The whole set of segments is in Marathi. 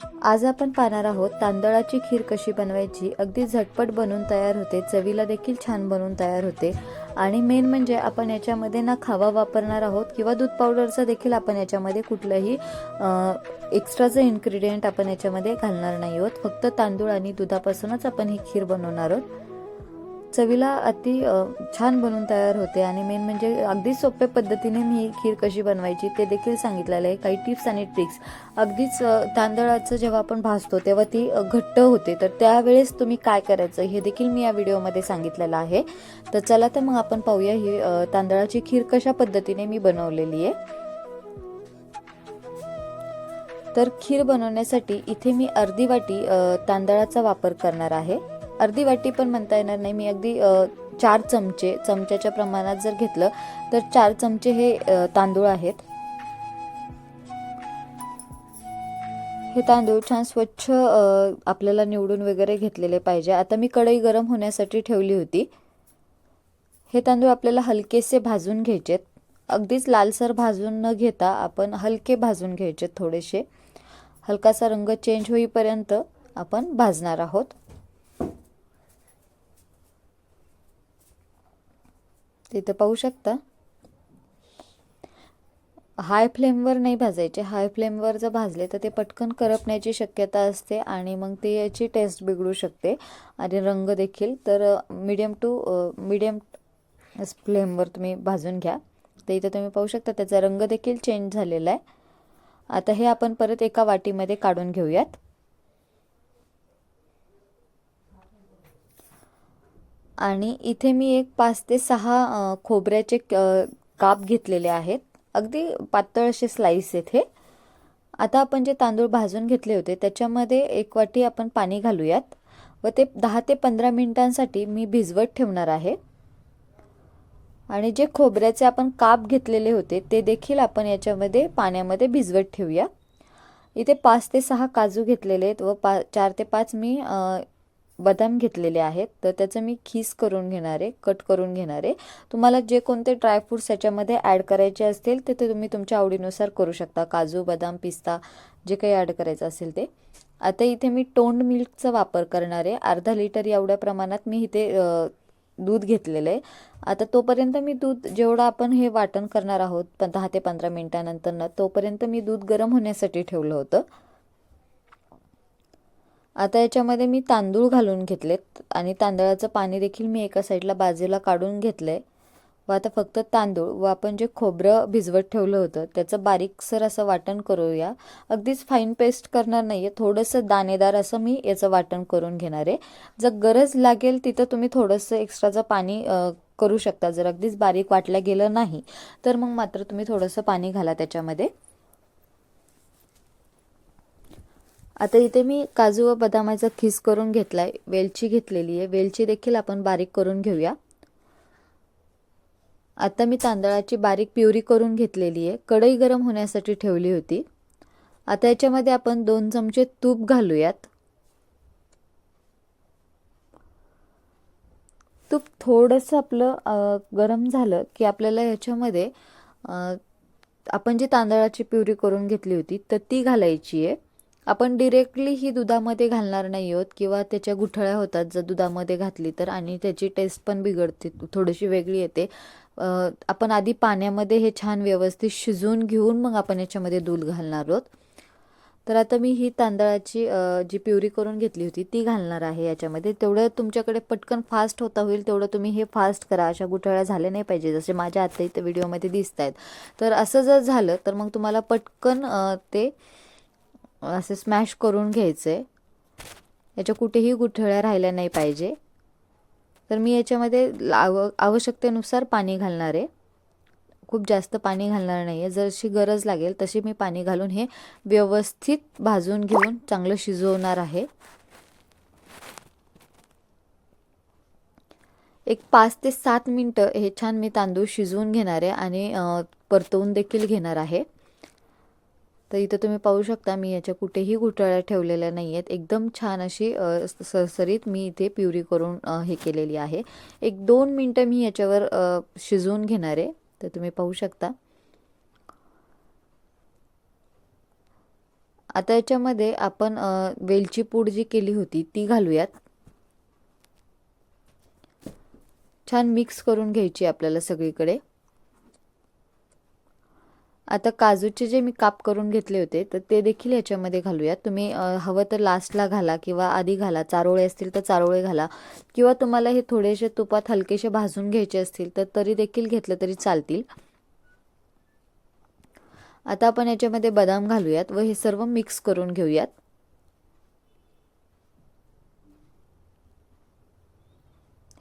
आज आपण पाहणार आहोत तांदळाची खीर कशी बनवायची? अगदी झटपट बनवून तयार होते. चवीला देखील छान बनवून तयार होते. आणि मेन म्हणजे आपण याच्यामध्ये ना खावा वापरणार आहोत किंवा दूध पावडरचं देखील आपण याच्यामध्ये कुठलंही एक्स्ट्राचं इन्ग्रेडियंट आपण याच्यामध्ये घालणार नाही आहोत. फक्त तांदूळ आणि दुधापासूनच आपण ही खीर बनवणार आहोत. चवीला अति छान बनवून तयार होते आणि मेन म्हणजे अगदी सोप्या पद्धतीने मी खीर कशी बनवायची ते देखील सांगितलेलं आहे. काही टिप्स आणि ट्रिक्स अगदीच तांदळाचं जेव्हा आपण भाजतो तेव्हा ती घट्ट होते. तर त्यावेळेस तुम्ही काय करायचं हे देखील मी या व्हिडिओमध्ये सांगितलेलं आहे. तर चला तर मग आपण पाहूया ही तांदळाची खीर कशा पद्धतीने मी बनवलेली आहे. तर खीर बनवण्यासाठी इथे मी अर्धी वाटी तांदळाचा वापर करणार आहे. अर्धी वाटी पण म्हणता येणार नाही. मी अगदी चार चमचे चमच्याच्या प्रमाणात जर घेतलं तर चार चमचे हे तांदूळ आहेत. हे तांदूळ छान स्वच्छ आपल्याला निवडून वगैरे घेतलेले पाहिजे. आता मी कढई गरम होण्यासाठी ठेवली होती. हे तांदूळ आपल्याला हलकेसे भाजून घ्यायचेत. अगदीच लालसर भाजून न घेता आपण हलके भाजून घ्यायचे थोडेसे. हलकासा रंग चेंज होईपर्यंत आपण भाजणार आहोत. तिथं पाहू शकता. हाय फ्लेमवर नाही भाजायचे. हाय फ्लेमवर जर भाजले तर ते पटकन करपण्याची शक्यता असते आणि मग ते याची टेस्ट बिघडू शकते. आणि रंग देखील. तर मीडियम टू मीडियम फ्लेमवर तुम्ही भाजून घ्या. तर इथं तुम्ही पाहू शकता त्याचा रंग देखील चेंज झालेला आहे. आता हे आपण परत एका वाटीमध्ये काढून घेऊयात. आणि इथे मी एक पाच ते सहा खोबऱ्याचे काप घेतलेले आहेत. अगदी पातळ असे स्लाईस येथे. आता आपण जे तांदूळ भाजून घेतले होते त्याच्यामध्ये एक वाटी आपण पाणी घालूयात. व ते दहा ते पंधरा मिनिटांसाठी मी भिजवत ठेवणार आहे. आणि जे खोबऱ्याचे आपण काप घेतलेले होते ते देखील आपण याच्यामध्ये पाण्यामध्ये भिजवत ठेवूया. इथे पाच ते सहा काजू घेतलेले आहेत व पा चार ते पाच मी बदाम घेतलेले आहेत तर त्याचं मी खीस करून घेणार आहे कट करून घेणार आहे. तुम्हाला जे कोणते ड्रायफ्रूट्स याच्यामध्ये ॲड करायचे असतील ते ते तुम्ही तुमच्या आवडीनुसार करू शकता. काजू बदाम पिस्ता जे काही ॲड करायचं असेल ते. आता इथे मी टोंड मिल्कचा वापर करणार आहे. अर्धा लिटर एवढ्या प्रमाणात मी इथे दूध घेतलेलं आहे. आता तोपर्यंत मी दूध जेवढं आपण हे वाटण करणार आहोत पण दहा ते पंधरा मिनटानंतर ना तोपर्यंत मी दूध गरम होण्यासाठी ठेवलं होतं. आता याच्यामध्ये मी तांदूळ घालून घेतलेत आणि तांदळाचं पाणी देखील मी एका साईडला बाजूला काढून घेतलं आहे व आता फक्त तांदूळ व आपण जे खोबरं भिजवत ठेवलं होतं त्याचं बारीकसर असं वाटण करूया. अगदीच फाईन पेस्ट करणार नाही आहे थोडंसं दाणेदार असं मी याचं वाटण करून घेणार आहे. जर गरज लागेल तिथं तुम्ही थोडंसं एक्स्ट्राचं पाणी करू शकता. जर अगदीच बारीक वाटलं गेलं नाही तर मग मात्र तुम्ही थोडंसं पाणी घाला त्याच्यामध्ये. आता इथे मी काजू व बदामाचा खीस करून घेतला आहे वेलची घेतलेली आहे. वेलची देखील आपण बारीक करून घेऊया. आता मी तांदळाची बारीक प्युरी करून घेतलेली आहे. कढई गरम होण्यासाठी ठेवली होती. आता याच्यामध्ये आपण दोन चमचे तूप घालूयात. तूप थोडंसं आपलं गरम झालं की आपल्याला याच्यामध्ये आपण जी तांदळाची प्युरी करून घेतली होती तर ती घालायची आहे. आपण डिरेक्टली ही दुधामध्ये घालणार नाही आहोत किंवा त्याच्या गुठळ्या होतात. जर दुधामध्ये घातली तर आणि त्याची टेस्ट पण बिघडते. थोडीशी वेगळी येते. आपण आधी पाण्यामध्ये हे छान व्यवस्थित शिजवून घेऊन मग आपण याच्यामध्ये दूध घालणार आहोत. तर आता मी ही तांदळाची जी प्युरी करून घेतली होती ती घालणार आहे याच्यामध्ये. तेवढं तुमच्याकडे पटकन फास्ट होता होईल तेवढं तुम्ही हे फास्ट करा. अशा गुठळ्या झाल्या नाही पाहिजे जसे माझ्या आता इथे व्हिडिओमध्ये दिसत आहेत तर असं जर झालं तर मग तुम्हाला पटकन ते असे स्मॅश करून घ्यायचे. याच्या कुठेही गुठळ्या राहिल्या नाही पाहिजे. तर मी याच्यामध्ये आव आवश्यकतेनुसार पाणी घालणार आहे. खूप जास्त पाणी घालणार नाही आहे जशी गरज लागेल तशी मी पाणी घालून हे व्यवस्थित भाजून घेऊन चांगलं शिजवणार आहे. एक पाच ते सात मिनटं हे छान मी तांदूळ शिजवून घेणार आहे आणि परतवून देखील घेणार आहे. तर इथं तुम्ही पाहू शकता मी याच्या कुठेही घोटाळ्या ठेवलेल्या नाही आहेत एकदम छान अशी सरसरीत मी इथे प्युरी करून हे केलेली आहे. एक दोन मिनटं मी याच्यावर शिजवून घेणार आहे. तर तुम्ही पाहू शकता. आता याच्यामध्ये आपण वेलची पूड जी केली होती ती घालूयात. छान मिक्स करून घ्यायची आपल्याला सगळीकडे. आता काजूचे जे मी काप करून घेतले होते तर ते देखील याच्यामध्ये घालूयात. तुम्ही हवं तर लास्टला घाला किंवा आधी घाला. चारोळे असतील तर चारोळे घाला. किंवा तुम्हाला हे थोडेसे तुपात हलकेसे भाजून घ्यायचे असतील तर तरी देखील घेतलं तरी चालतील. आता आपण याच्यामध्ये बदाम घालूयात व हे सर्व मिक्स करून घेऊयात.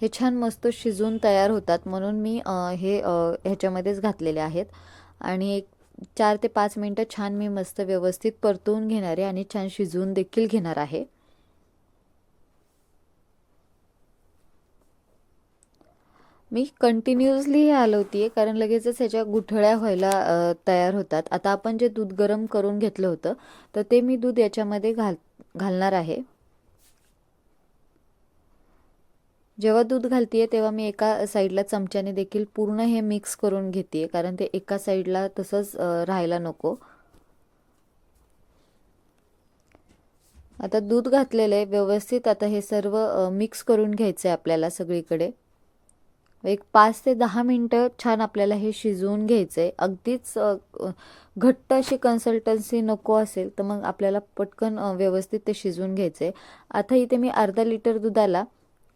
हे छान मस्त शिजून तयार होतात म्हणून मी हे ह्याच्यामध्येच घातलेले आहेत. आणि एक चार ते पाच मिनटं छान मी मस्त व्यवस्थित परतवून घेणार आहे आणि छान शिजवून देखील घेणार आहे. मी कंटिन्युअसली हे हलवती आहे कारण लगेचच ह्याच्या गुठळ्या व्हायला तयार होतात. आता आपण जे दूध गरम करून घेतलं होतं तर ते मी दूध याच्यामध्ये घाल घालणार आहे. जेव्हा दूध घालते तेव्हा मी एका साईडला चमच्याने देखील पूर्ण हे मिक्स करून घेते कारण ते एका साईडला तसंच राहायला नको. आता दूध घातलेलं आहे व्यवस्थित आता हे सर्व मिक्स करून घ्यायचं आहे आपल्याला सगळीकडे. एक पाच ते दहा मिनटं छान आपल्याला हे शिजवून घ्यायचं आहे अगदीच घट्ट अशी कन्सल्टन्सी नको असेल तर मग आपल्याला पटकन व्यवस्थित ते शिजवून घ्यायचं आहे आता इथे मी अर्धा लिटर दुधाला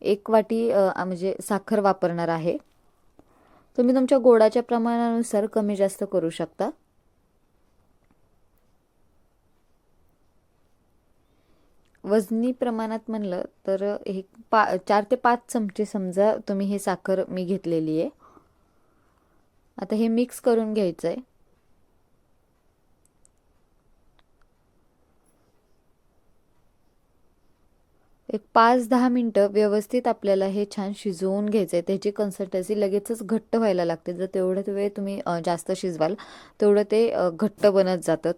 एक वाटी म्हणजे साखर वापरणार आहे. तुम्ही तुमच्या गोडाच्या प्रमाणानुसार कमी जास्त करू शकता. वजनी प्रमाणात म्हणलं तर हे पा चार ते पाच चमचे समजा तुम्ही हे साखर मी घेतलेली आहे. आता हे मिक्स करून घ्यायचं आहे एक पाच दहा मिनटं व्यवस्थित आपल्याला हे छान शिजवून घ्यायचं आहे त्याची कन्सिस्टन्सी लगेचच घट्ट व्हायला लागते. जर तेवढं वेळ तुम्ही जास्त शिजवाल तेवढं ते घट्ट बनत जातं.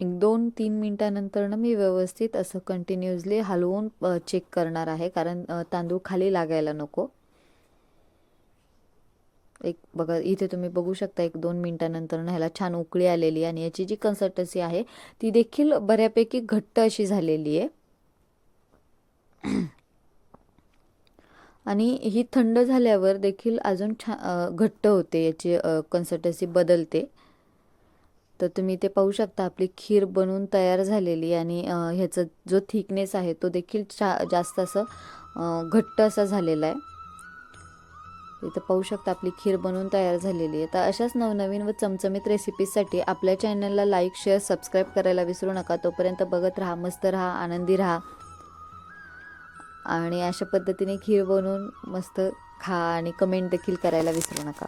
एक दोन तीन मिनटानंतर ना मी व्यवस्थित असं कंटिन्युअसली हलवून चेक करणार आहे. कारण तांदूळ खाली लागायला नको. एक बघा इथे तुम्ही बघू शकता एक दोन मिनटानंतर ह्याला छान उकळी आलेली आणि याची जी कन्सिस्टन्सी आहे ती देखील बऱ्यापैकी घट्ट अशी झालेली आहे. आणि ही थंड झाल्यावर देखील अजून छान घट्ट होते याची कन्सिस्टन्सी बदलते. तर तुम्ही ते पाहू शकता आपली खीर बनवून तयार झालेली आणि ह्याचा जो थिकनेस आहे तो देखील छा जास्त असं घट्ट असा झालेला आहे. इथं पाहू शकता आपली खीर बनवून तयार झालेली आहे. तर अशाच नवनवीन व चमचमीत रेसिपीजसाठी आपल्या चॅनलला लाईक शेअर सबस्क्राईब करायला विसरू नका. तोपर्यंत बघत राहा मस्त राहा आनंदी राहा. आणि अशा पद्धतीने खीर बनवून मस्त खा आणि कमेंट देखील करायला विसरू नका.